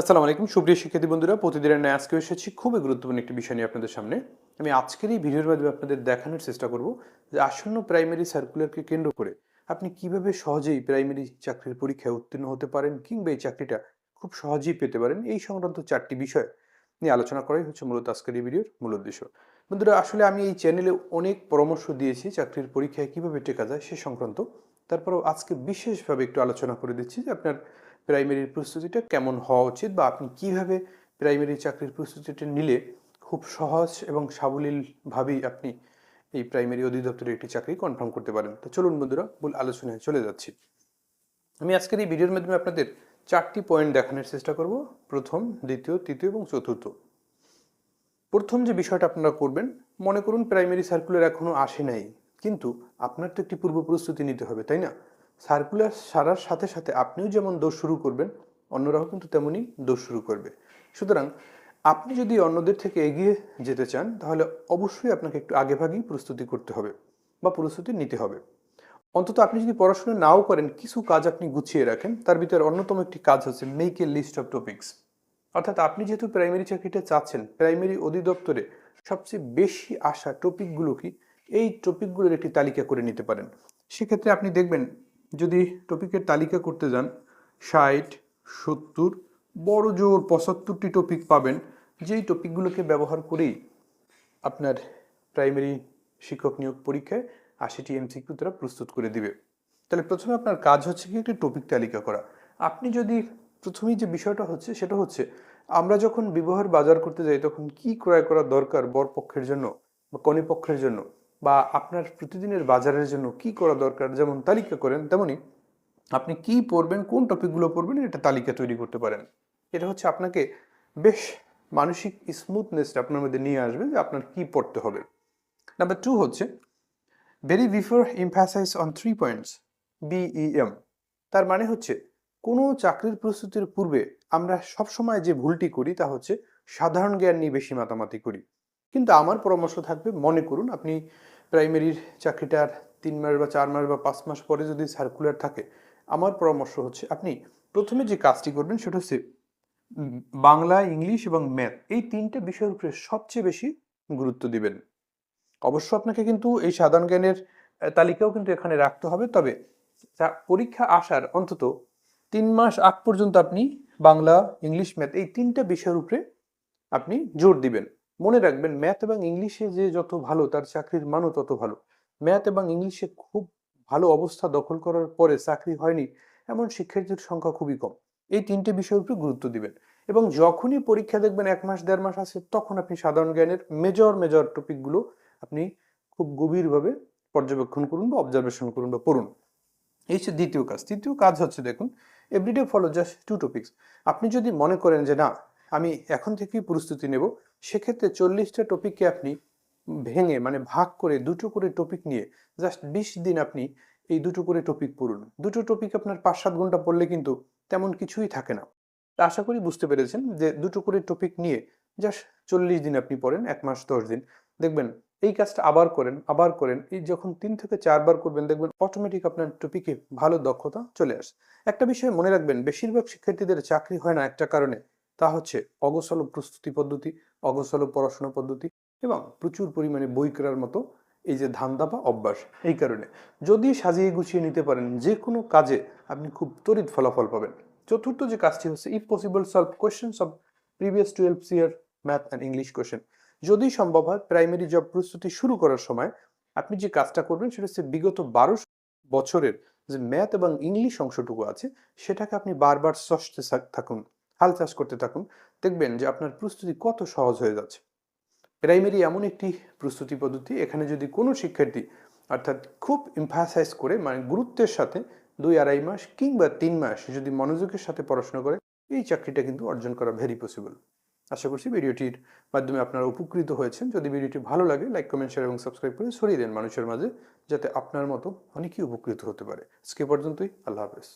আসসালামু আলাইকুম। সুপ্রিয় শিক্ষার্থী বন্ধুরা, প্রতিদিনের ন্যায় আজকে এসেছি খুবই গুরুত্বপূর্ণ একটি বিষয় নিয়ে আপনাদের সামনে। আমি আজকের এই ভিডিওর মাধ্যমে আপনাদের দেখানোর চেষ্টা করব যে আসন্ন প্রাইমারি সার্কুলারকে কেন্দ্র করে আপনি কীভাবে সহজেই প্রাইমারি চাকরির পরীক্ষায় উত্তীর্ণ হতে পারেন কিংবা এই চাকরিটা খুব সহজেই পেতে পারেন, এই সংক্রান্ত চারটি বিষয় নিয়ে আলোচনা করাই হচ্ছে মূলত আজকের এই ভিডিওর মূল উদ্দেশ্য। বন্ধুরা, আসলে আমি এই চ্যানেলে অনেক পরামর্শ দিয়েছি চাকরির পরীক্ষায় কীভাবে টেকা যায় সে সংক্রান্ত। তারপরেও আজকে বিশেষভাবে একটু আলোচনা করে দিচ্ছি যে আপনার প্রাইমারির প্রস্তুতিটা কেমন হওয়া উচিত বা আপনি কীভাবে প্রাইমারি চাকরির প্রস্তুতিটা নিলে খুব সহজ এবং সাবলীলভাবেই আপনি এই প্রাইমারি অধিদপ্তরের একটি চাকরি কনফার্ম করতে পারেন? তো চলুন বন্ধুরা, মূল আলোচনায় চলে যাচ্ছি। আমি আজকের এই ভিডিওর মাধ্যমে আপনাদের চারটি পয়েন্ট দেখানোর চেষ্টা করব। প্রথম, দ্বিতীয়, তৃতীয় এবং চতুর্থ। প্রথম যে বিষয়টা আপনারা করবেন, মনে করুন প্রাইমারি সার্কুলার এখনও আসে নাই, কিন্তু আপনার তো একটি পূর্ব প্রস্তুতি নিতে হবে, তাই না? সার্কুলার সারার সাথে সাথে আপনিও যেমন দোষ শুরু করবেন, অন্যরাও কিন্তু তেমনই দোষ শুরু করবে। সুতরাং আপনি যদি অন্যদের থেকে এগিয়ে যেতে চান, তাহলে অবশ্যই আপনাকে একটু আগেভাগেই প্রস্তুতি করতে হবে বা প্রস্তুতি নিতে হবে। অন্তত আপনি যদি পড়াশোনা নাও করেন, কিছু কাজ আপনি গুছিয়ে রাখেন, তার ভিতরে অন্যতম একটি কাজ হচ্ছে make a list of topics অর্থাৎ আপনি যেহেতু প্রাইমারি চাকরিটা চাচ্ছেন প্রাইমারি অধিদপ্তরে সবচেয়ে বেশি আসা টপিকগুলো কি? এই টপিকগুলোর একটি তালিকা করে নিতে পারেন। সেক্ষেত্রে আপনি দেখবেন যদি টপিকের তালিকা করতে যান, ষাট, সত্তর, বড় জোর পঁচাত্তরটি টপিক পাবেন, যেই টপিকগুলোকে ব্যবহার করেই আপনার প্রাইমারি শিক্ষক নিয়োগ পরীক্ষায় আশিটি এমসিকিউ তারা প্রস্তুত করে দিবে। তাহলে প্রথমে আপনার কাজ হচ্ছে কি একটি টপিক তালিকা করা। আপনি যদি প্রথমেই যে বিষয়টা হচ্ছে, সেটা হচ্ছে আমরা যখন ব্যবহার বাজার করতে যাই, তখন কি ক্রয় করা দরকার বর পক্ষের জন্য বা কনে পক্ষের জন্য? বা আপনার প্রতিদিনের বাজারের জন্য কি করা দরকার, যেমন তালিকা করেন, তেমনি আপনি কি পড়বেন কোন টপিকগুলো পড়বেন এটা তালিকা তৈরি করতে পারেন। এটা হচ্ছে আপনাকে বেশ মানসিক স্মুথনেসটা আপনার মধ্যে নিয়ে আসবে যে আপনার কি পড়তে হবে। নাম্বার টু হচ্ছে very before emphasise on three points বিইএম তার মানে হচ্ছে, কোনো চাকরির প্রস্তুতির পূর্বে আমরা সবসময় যে ভুলটি করি তা হচ্ছে, সাধারণ জ্ঞান নিয়ে বেশি মাতামাতি করি। কিন্তু আমার পরামর্শ থাকবে, মনে করুন, আপনি প্রাইমারির চাকরিটার তিন মাস বা চার মাস বা পাঁচ মাস পরে যদি সার্কুলার থাকে, আমার পরামর্শ হচ্ছে আপনি প্রথমে যে কাজটি করবেন সেটা হচ্ছে বাংলা, ইংলিশ এবং ম্যাথ এই তিনটে বিষয়ের উপরে সবচেয়ে বেশি গুরুত্ব দিবেন। অবশ্য আপনাকে কিন্তু এই সাধারণ জ্ঞানের তালিকাও কিন্তু এখানে রাখতে হবে, তবে পরীক্ষা আসার অন্তত তিন মাস আগ পর্যন্ত আপনি বাংলা, ইংলিশ, ম্যাথ এই তিনটা বিষয়ের উপরে আপনি জোর দিবেন। মনে রাখবেন ম্যাথ এবং ইংলিশে যে যত ভালো, তার চাকরির মানও তত ভালো। ম্যাথ এবং ইংলিশে খুব ভালো অবস্থা দখল করার পরে চাকরি হয়নি, এমন শিক্ষার্থীর সংখ্যা খুবই কম। এই তিনটে বিষয়ের উপরে গুরুত্ব দিবেন এবং যখনই পরীক্ষা দেখবেন এক মাস, দেড় মাস আছে, তখন আপনি সাধারণ জ্ঞানের মেজর মেজর টপিকগুলো আপনি খুব গভীরভাবে পর্যবেক্ষণ করুন বা অবজারভেশন করুন বা পড়ুন। এই হচ্ছে দ্বিতীয় কাজ। তৃতীয় কাজ হচ্ছে দেখুন everyday follow just two topics আপনি যদি মনে করেন যে, না, আমি এখন থেকেই প্রস্তুতি নেব সেক্ষেত্রে চল্লিশটা টপিককে আপনি ভেঙে মানে ভাগ করে দুটো করে টপিক নিয়ে জাস্ট বিশ দিন আপনি এই দুটো করে টপিক পড়ুন। দুটো টপিক আপনার পাঁচ সাত ঘণ্টা পড়লে কিন্তু তেমন কিছুই থাকে না। আশা করি বুঝতে পেরেছেন যে দুটো করে টপিক নিয়ে জাস্ট চল্লিশ দিন আপনি পড়েন, এক মাস, দশ দিন। দেখবেন এই কাজটা আবার করেন আবার করেন, এই যখন তিন থেকে চারবার করবেন, দেখবেন অটোমেটিক আপনার টপিকে ভালো দক্ষতা চলে আসে। একটা বিষয় মনে রাখবেন, বেশিরভাগ শিক্ষার্থীদের চাকরি হয় না একটা কারণে, তা হচ্ছে অগোছালো প্রস্তুতি পদ্ধতি অগোছালো পড়াশোনা পদ্ধতি এবং প্রচুর পরিমাণে বই করার মতো এই যে ধান্দা বা অভ্যাস, এই কারণে। যদি সাজিয়ে গুছিয়ে নিতে পারেন যে কোনো কাজে আপনি খুব তড়িৎ ফলাফল পাবেন। চতুর্থ যে কাজটি হচ্ছে if possible solve questions of previous twelve year math and English question যদি সম্ভব হয় প্রাইমারি জব প্রস্তুতি শুরু করার সময় আপনি যে কাজটা করবেন, সেটা হচ্ছে বিগত বারো বছরের যে ম্যাথ এবং ইংলিশ অংশটুকু আছে, সেটাকে আপনি বারবার থাক- থাকুন। হাল চাষ করতে থাকুন, দেখবেন যে আপনার প্রস্তুতি কত সহজ হয়ে যাচ্ছে। প্রাইমারি এমন একটি প্রস্তুতি পদ্ধতি, এখানে যদি কোনো শিক্ষার্থী অর্থাৎ খুব এমফাসাইজ করে মানে গুরুত্বের সাথে দুই আড়াই মাস কিংবা তিন মাস যদি মনোযোগের সাথে পড়াশোনা করে, এই চাকরিটা কিন্তু অর্জন করা ভেরি পসিবল আশা করছি ভিডিওটির মাধ্যমে আপনারা উপকৃত হয়েছেন। যদি ভিডিওটি ভালো লাগে লাইক কমেন্ট শেয়ার এবং সাবস্ক্রাইব করে ছড়িয়ে দেন মানুষের মাঝে, যাতে আপনার মতো অনেকেই উপকৃত হতে পারে। আজকে পর্যন্তই, আল্লাহ হাফেজ।